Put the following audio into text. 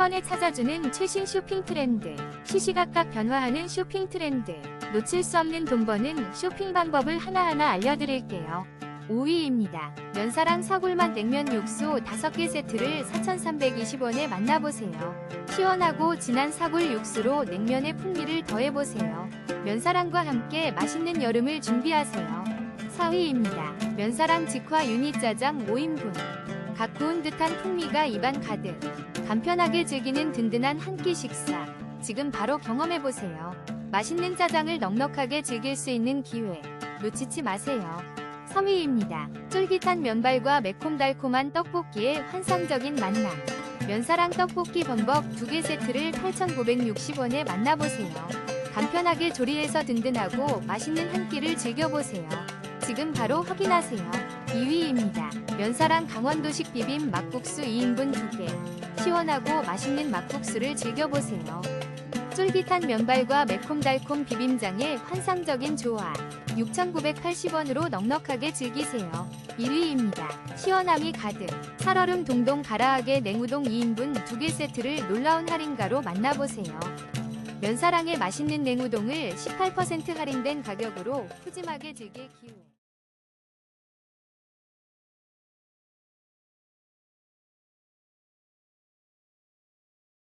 번에 찾아주는 최신 쇼핑 트렌드, 시시각각 변화하는 쇼핑 트렌드, 놓칠 수 없는 돈 버는 쇼핑 방법을 하나하나 알려드릴게요. 5위입니다. 면사랑 사골맛 냉면 육수 5개 세트를 4,320원에 만나보세요. 시원하고 진한 사골 육수로 냉면의 풍미를 더해보세요. 면사랑과 함께 맛있는 여름을 준비하세요. 4위입니다. 면사랑 직화 유니 짜장 5인분. 갓 구운 듯한 풍미가 입안 가득. 간편하게 즐기는 든든한 한 끼 식사. 지금 바로 경험해보세요. 맛있는 짜장을 넉넉하게 즐길 수 있는 기회. 놓치지 마세요. 3위입니다. 쫄깃한 면발과 매콤달콤한 떡볶이의 환상적인 만남. 면사랑 떡볶이 범벅 2개 세트를 8,960원에 만나보세요. 간편하게 조리해서 든든하고 맛있는 한 끼를 즐겨보세요. 지금 바로 확인하세요. 2위입니다. 면사랑 강원도식 비빔 막국수 2인분 2개. 시원하고 맛있는 막국수를 즐겨보세요. 쫄깃한 면발과 매콤달콤 비빔장의 환상적인 조화. 6,980원으로 넉넉하게 즐기세요. 1위입니다. 시원함이 가득. 살얼음 동동 가라하게 냉우동 2인분 2개 세트를 놀라운 할인가로 만나보세요. 면사랑의 맛있는 냉우동을 18% 할인된 가격으로 푸짐하게 즐길 기회.